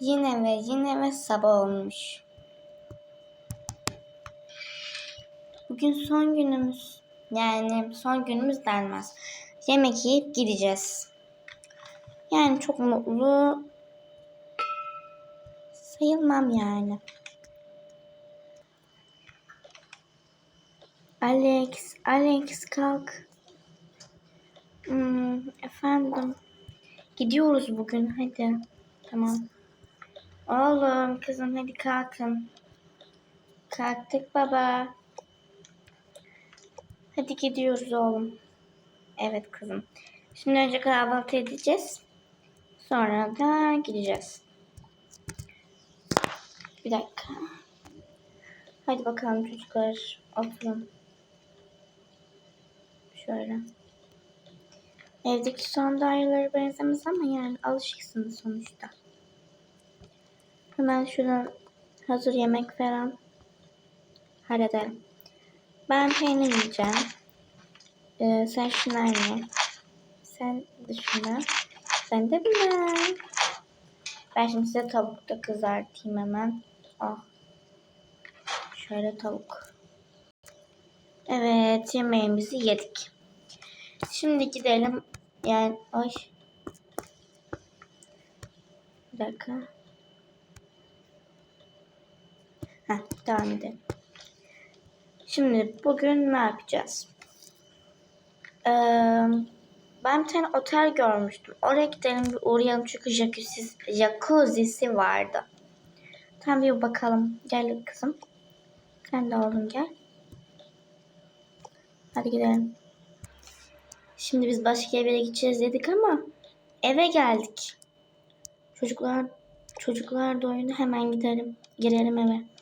Yine ve yine ve sabah olmuş. Bugün son günümüz. Yani son günümüz denmez. Yemek yiyip gideceğiz. Yani çok mutlu sayılmam yani. Alex, Alex kalk. Hmm, efendim. Gidiyoruz bugün hadi. Tamam. Oğlum kızım hadi kalkın. Kalktık baba. Hadi gidiyoruz oğlum. Evet kızım. Şimdi önce kahvaltı edeceğiz. Sonra da gideceğiz. Bir dakika. Hadi bakalım çocuklar. Oturun. Şöyle. Evdeki sandalyelere benzemez ama yani alışıksınız sonuçta. Hemen şuradan hazır yemek falan halledelim. Ben peynir yiyeceğim. Ee, sen şunlar ye. Sen de şunlar. Sen de bunlar. Ben şimdi size tavuk da kızartayım hemen. Oh. Şöyle tavuk. Evet yemeğimizi yedik. Şimdi gidelim. Yani ay. Bir dakika. Heh, devam edelim. Şimdi bugün ne yapacağız? Ee, ben bir tane otel görmüştüm. Oraya gidelim bir uğrayalım çünkü jacuzzi, jacuzzi'si vardı. Tamam bir bakalım. Gel kızım. Sen de oğlum gel. Hadi gidelim. Şimdi biz başka eve gideceğiz dedik ama eve geldik. Çocuklar çocuklar da oyunda hemen gidelim. Girelim eve.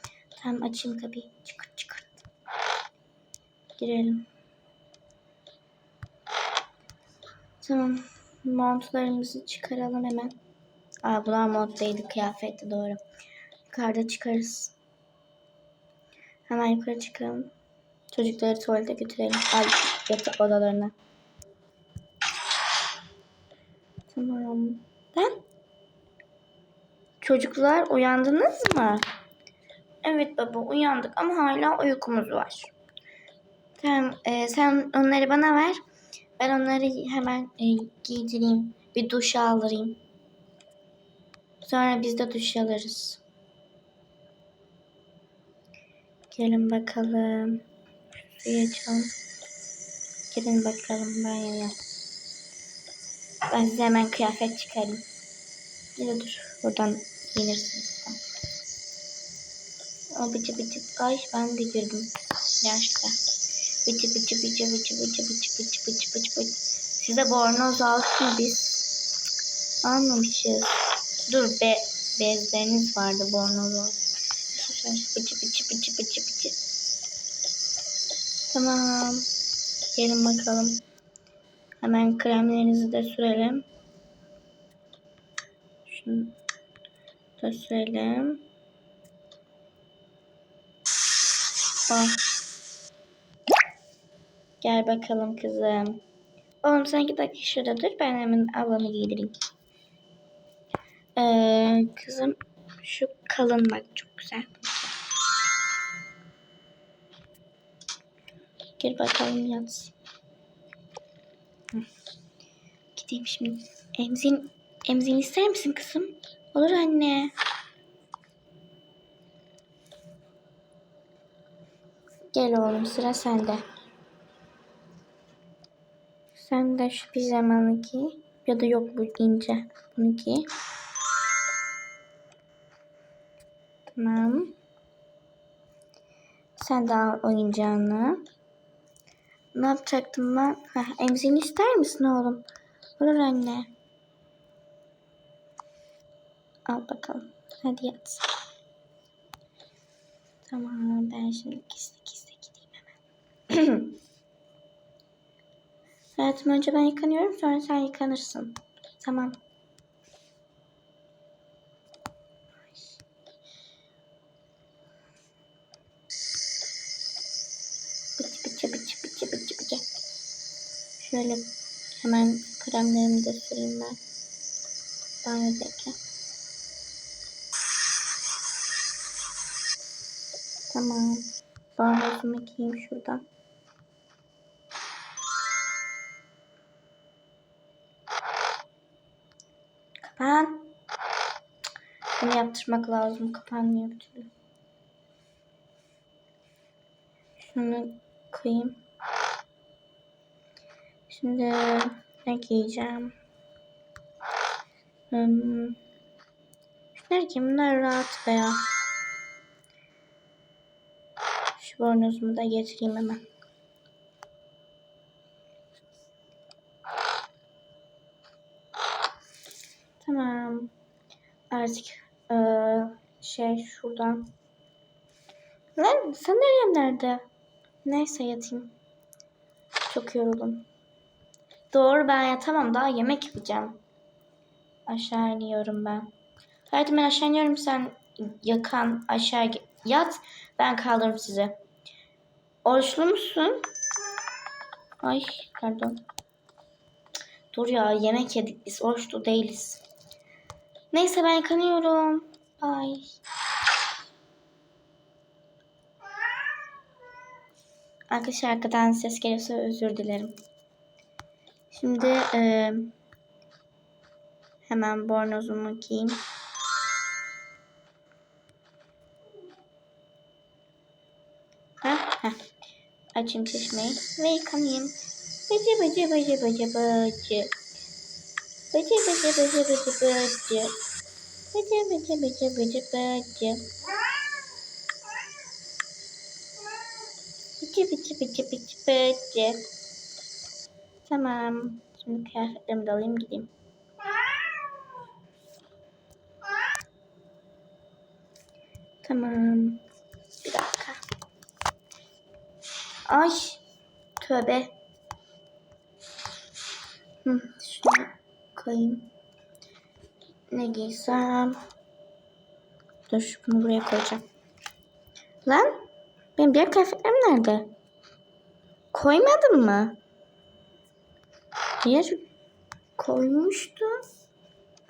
Tamam açayım kapıyı. Çıkart çıkart. Girelim. Tamam. Montlarımızı çıkaralım hemen. Aa bunlar mont değildi. Kıyafetti doğru. Yukarıda çıkarız. Hemen yukarı çıkalım. Çocukları tuvalete götürelim. Ay yatak odalarına. Tamam. Ben? Çocuklar uyandınız mı? Evet baba uyandık ama hala uykumuz var. Tamam e, sen onları bana ver. Ben onları hemen e, giydireyim. Bir duş aldırayım. Sonra biz de duş alırız. Gelin bakalım. Suyu açalım. Gelin bakalım banyoya. Ben size hemen kıyafet çıkarayım. Ya dur. Buradan giyinirsiniz. O bıcı bıcı. Ay ben de girdim. Yaşta. Bıcı bıcı bıcı bıcı bıcı bıcı bıcı bıcı bıcı bıcı. Size bornoz mı biz? Almamışız. Dur be bezleriniz vardı bornoz oldu. Bıcı bıcı bıcı bıcı bıcı. Tamam. Gelin bakalım. Hemen kremlerinizi de sürelim. Şunu da sürelim. Oh. Gel bakalım kızım. Oğlum sen iki dakika şurada dur. Ben hemen ablamı giydireyim. Ee, kızım şu kalın bak çok güzel. Gir bakalım yat. Gideyim şimdi. Emzin, emzin ister misin kızım? Olur anne. Gel oğlum sıra sende. Sen de şu pijamanı giy. Ya da yok bu ince. Bunu giy. Tamam. Sen de al oyuncağını. Ne yapacaktım ben? Heh, emzini ister misin oğlum? Olur anne. Al bakalım. Hadi yat. Tamam ben şimdi gideyim hemen. Hayatım önce ben yıkanıyorum sonra sen yıkanırsın. Tamam. Bıçı bıçı bıçı bıçı bıçı bıçı. Şöyle hemen kremlerimi de süreyim ben. Banyodayken. Tamam. Bağlasını yıkayayım şuradan. Kapan. Bunu yaptırmak lazım. Kapanmıyor bir türlü. Şunu koyayım. Şimdi ne giyeceğim? Hmm. Şunları giyeyim. Bunlar rahat veya. Şu bornozumu da getireyim hemen. Tamam. Artık eee, şey şuradan. Lan sandalyem nerede? Neyse yatayım. Çok yoruldum. Doğru ben yatamam. Daha yemek yapacağım. Aşağı iniyorum ben. Hayatım ben aşağı iniyorum. Sen yakan aşağı yat. Ben kaldırırım sizi. Oruçlu musun? Ay pardon. Dur ya yemek yedik biz. Oruçlu değiliz. Neyse ben yıkanıyorum. Bye. Arkadaşlar arkadan ses geliyorsa özür dilerim. Şimdi eee, hemen bornozumu giyeyim. Heh, heh. Açayım çeşmeyi ve yıkanayım. Bıcı bıcı bıcı bıcı bıcı. Bıcı bıcı bıcı bıcı bıcı. Bıcı bıcı bıcı bıcı bıcı. Bıcı bıcı bıcı bıcı bıcı. Tamam. Şimdi kıyafetlerimi de alayım gideyim. Tamam. Bir dakika. Ay. Tövbe. Hı, şunu koyayım. Ne giysem? Dur bunu buraya koyacağım. Lan benim diğer kıyafetlerim nerede? Koymadın mı? Hayır. Koymuştum.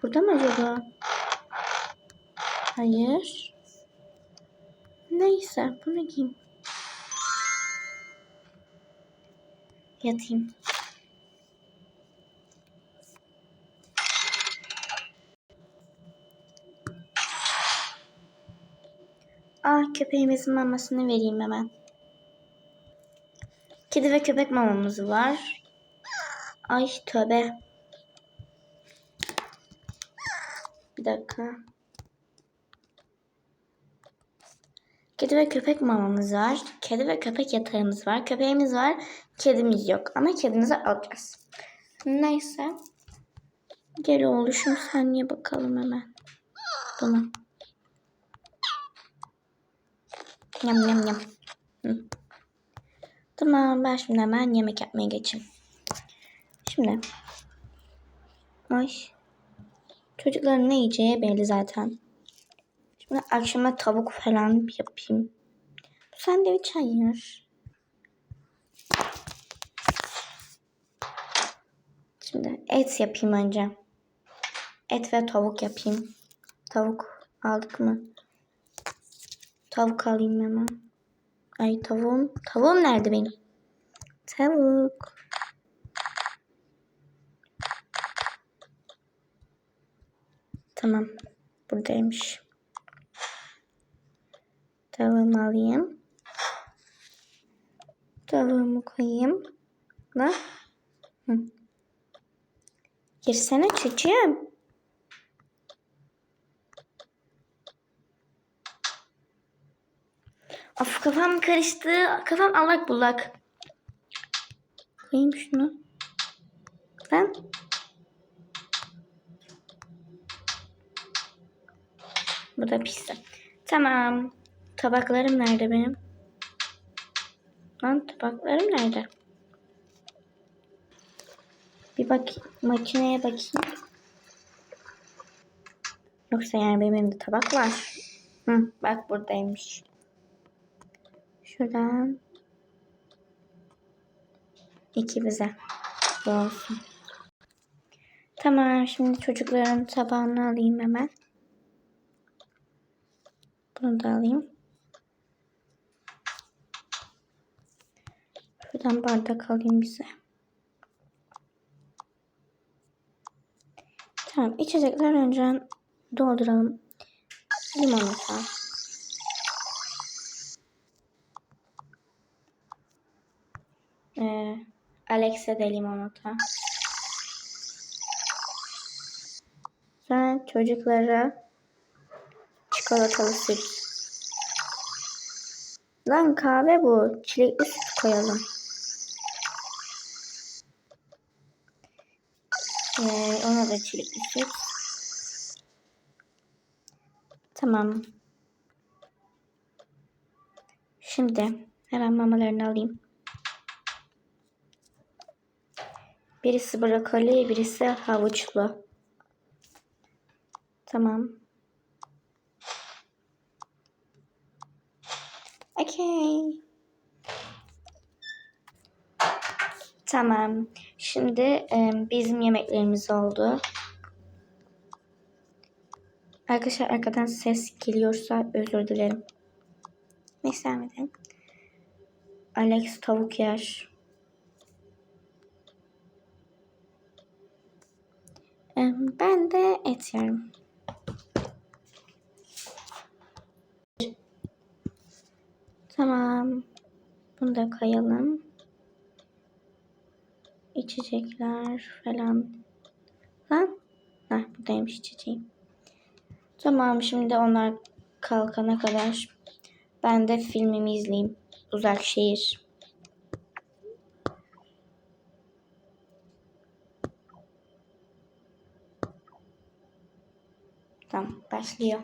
Burada mı acaba? Hayır. Neyse bunu giyeyim. Yatayım. Ah köpeğimizin mamasını vereyim hemen. Kedi ve köpek mamamız var. Ay tövbe. Bir dakika. Kedi ve köpek mamamız var. Kedi ve köpek yatağımız var. Köpeğimiz var. Kedimiz yok. Ama kedimizi alacağız. Neyse. Gel oluşum saniye bakalım hemen. Buna. Yam yam yam. Hı. Tamam ben şimdi hemen yemek yapmaya geçeyim. Şimdi. Ay. Çocukların ne yiyeceği belli zaten. Şimdi akşama tavuk falan yapayım. Bu sandviç hayır. Şimdi et yapayım önce. Et ve tavuk yapayım. Tavuk aldık mı? Tavuk alayım hemen. Ay tavuğum. Tavuğum nerede benim? Tavuk. Tamam. Buradaymış. Tavuğumu alayım. Tavuğumu koyayım. Hı. Girsene çocuğum. Of kafam karıştı. Kafam allak bullak. Koyayım şunu. Ben. Bu da pizza. Tamam. Tabaklarım nerede benim? Lan tabaklarım nerede? Bir bak makineye bakayım. Yoksa yani benim elimde tabak var. Hı, bak buradaymış. Şuradan ikimize olsun. Tamam şimdi çocukların tabağını alayım hemen. Bunu da alayım. Şuradan bardak alayım bize. Tamam içecekler önce dolduralım. Limonata. Alexa de limonata. Sonra çocuklara çikolatalı süt. Lan kahve bu. Çilekli süt koyalım. Ee, ona da çilekli süt. Tamam. Şimdi hemen mamalarını alayım. Birisi brokoli, birisi havuçlu. Tamam. Okey. Tamam. Şimdi e, bizim yemeklerimiz oldu. Arkadaşlar arkadan ses geliyorsa özür dilerim. Neyse edelim. Alex tavuk yer. Ben de et yerim. Tamam. Bunu da koyalım. İçecekler falan. Lan. Heh, buradaymış içeceğim. Tamam şimdi onlar kalkana kadar ben de filmimi izleyeyim. Uzak şehir. Tamam başlıyor.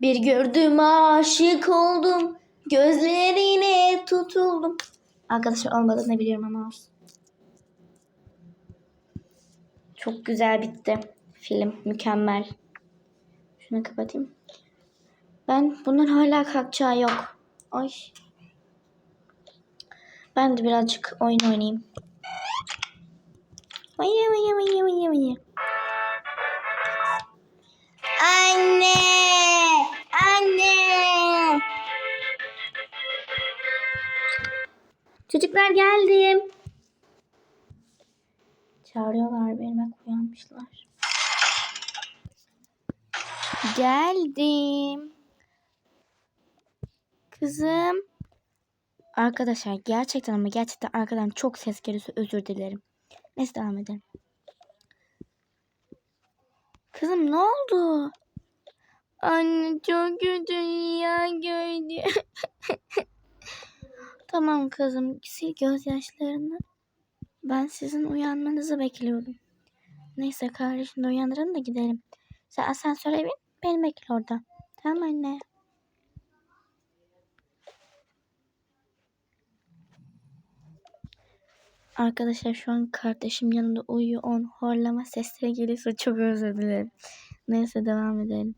Bir gördüm aşık oldum. Gözlerine tutuldum. Arkadaşlar olmadığını biliyorum ama olsun. Çok güzel bitti. Film mükemmel. Şunu kapatayım. Ben bunun hala kalkacağı yok. Ay. Ben de birazcık oyun oynayayım. Oynayayım, oynayayım, oynayayım, oynayayım, Geldim. Kızım. Arkadaşlar gerçekten ama gerçekten arkadan çok ses geliyorsa özür dilerim. Neyse devam edelim. Kızım ne oldu? Anne çok kötü ya gördü. tamam kızım sil gözyaşlarını. Ben sizin uyanmanızı bekliyordum. Neyse kardeşim de uyandırın da gidelim. Sen asansöre bin beni bekle orada. Tamam anne. Arkadaşlar şu an kardeşim yanında uyuyor. On horlama sesleri geliyorsa çok özür dilerim. Neyse devam edelim.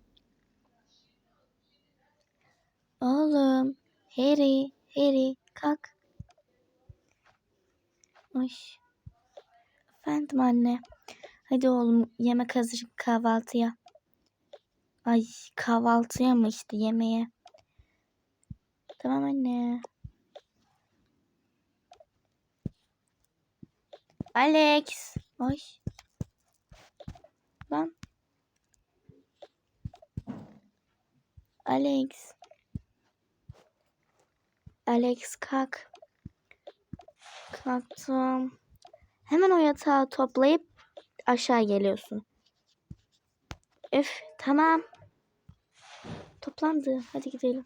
Oğlum. Harry. Harry. Kalk. Ay. Efendim anne. Hadi oğlum yemek hazır kahvaltıya. Ay kahvaltıya mı işte yemeğe. Tamam anne. Alex. Ay. Lan. Alex. Alex kalk. Kalktım. Hemen o yatağı toplayıp aşağı geliyorsun. Üf tamam. Toplandı. Hadi gidelim.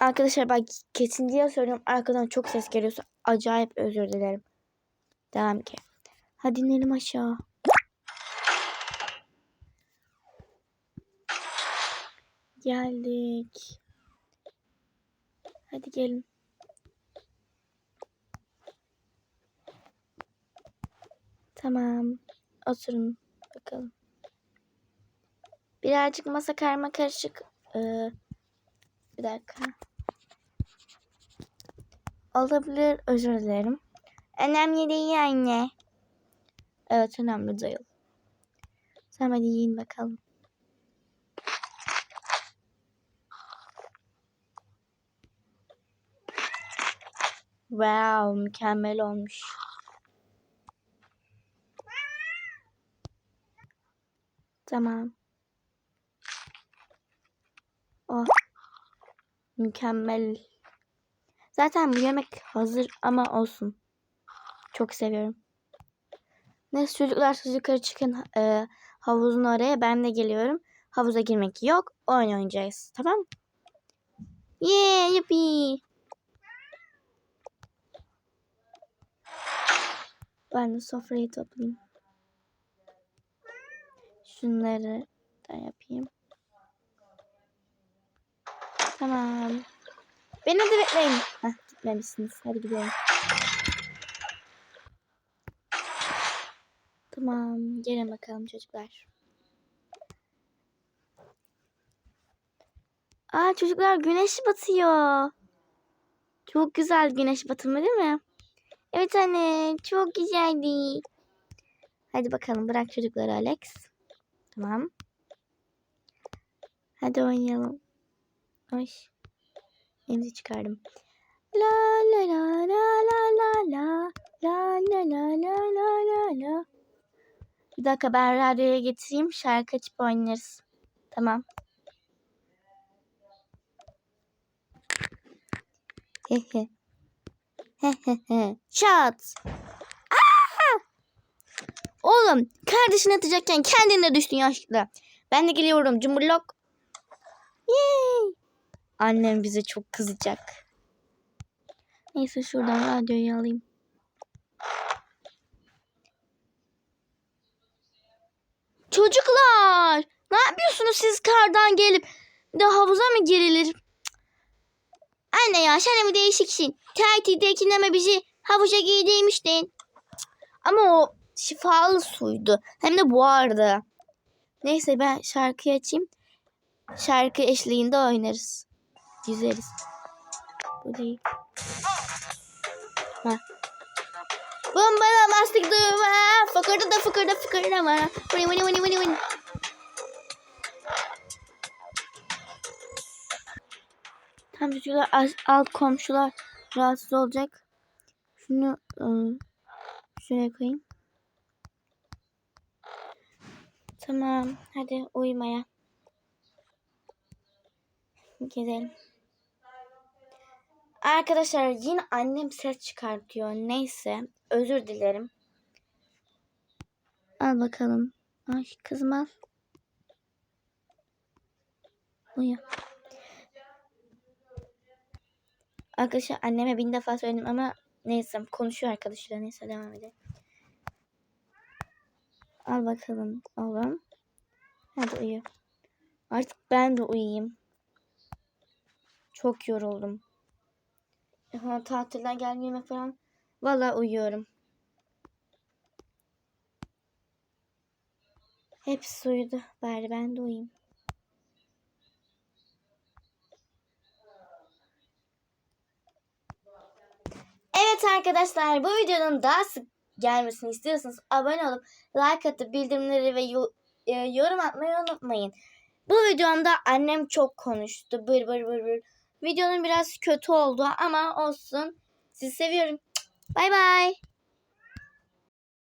Arkadaşlar bak kesin diye söylüyorum. Arkadan çok ses geliyorsa acayip özür dilerim. Devam ki. Hadi inelim aşağı. Geldik. Hadi gelin. Tamam. Oturun Bakalım. Birazcık masa karma karışık. Ee, bir dakika. Olabilir özür dilerim. Önemli değil anne. Evet önemli değil. Sen hadi yiyin bakalım. Wow mükemmel olmuş. Tamam. Oh. Mükemmel. Zaten bu yemek hazır ama olsun. Çok seviyorum. Neyse çocuklar siz yukarı çıkın e, havuzun oraya. Ben de geliyorum. Havuza girmek yok. Oyun oynayacağız. Tamam mı? Yeah, yuppie. Ben de sofrayı toplayayım. Şunları da yapayım. Tamam. Beni de bekleyin. Heh, gitmemişsiniz. Hadi gidelim. Tamam. Gelin bakalım çocuklar. Aa çocuklar güneş batıyor. Çok güzel güneş batımı değil mi? Evet anne çok güzeldi. Hadi bakalım bırak çocukları Alex. Tamam. Hadi oynayalım. Ay. Elimizi çıkardım. La la la la la la la la la la la la la la. Bir dakika ben radyoya getireyim şarkı açıp oynarız. Tamam. Hehe. Hehehe. Şat. Oğlum kardeşini atacakken kendine düştün yaşlıkla. Ben de geliyorum cumburlok. Yay. Annem bize çok kızacak. Neyse şuradan radyoyu alayım. Çocuklar! Ne yapıyorsunuz siz kardan gelip de havuza mı girilir? Anne ya sen mi değişiksin? Tatildekinde mi bizi havuza giydirmiştin? Ama o şifalı suydu. Hem de buhardı. Neyse ben şarkıyı açayım. Şarkı eşliğinde oynarız. Yüzeriz. Bu değil. Ha. Bombala mastik duma. Fıkırdı da fıkırdı fıkırdı ama. Vini vini vini vini vini. Tam çocuklar alt komşular rahatsız olacak. Şunu ıı, şuraya koyayım. Tamam. Hadi uyumaya. Gidelim. Arkadaşlar yine annem ses çıkartıyor. Neyse. Özür dilerim. Al bakalım. Ay kızım al. Uyu. Arkadaşlar anneme bin defa söyledim ama neyse konuşuyor arkadaşlar. Neyse devam edelim. Al bakalım oğlum. Hadi uyu. Artık ben de uyuyayım. Çok yoruldum. Ha, tatilden gelmeyeme falan. Vallahi uyuyorum. Hepsi uyudu. Bari ben de uyuyayım. Evet arkadaşlar bu videonun daha sık gelmesini istiyorsanız abone olup like atıp bildirimleri ve e, yorum atmayı unutmayın. Bu videomda annem çok konuştu. Bır bır bır bır. Videonun biraz kötü oldu ama olsun. Sizi seviyorum. Bay bay.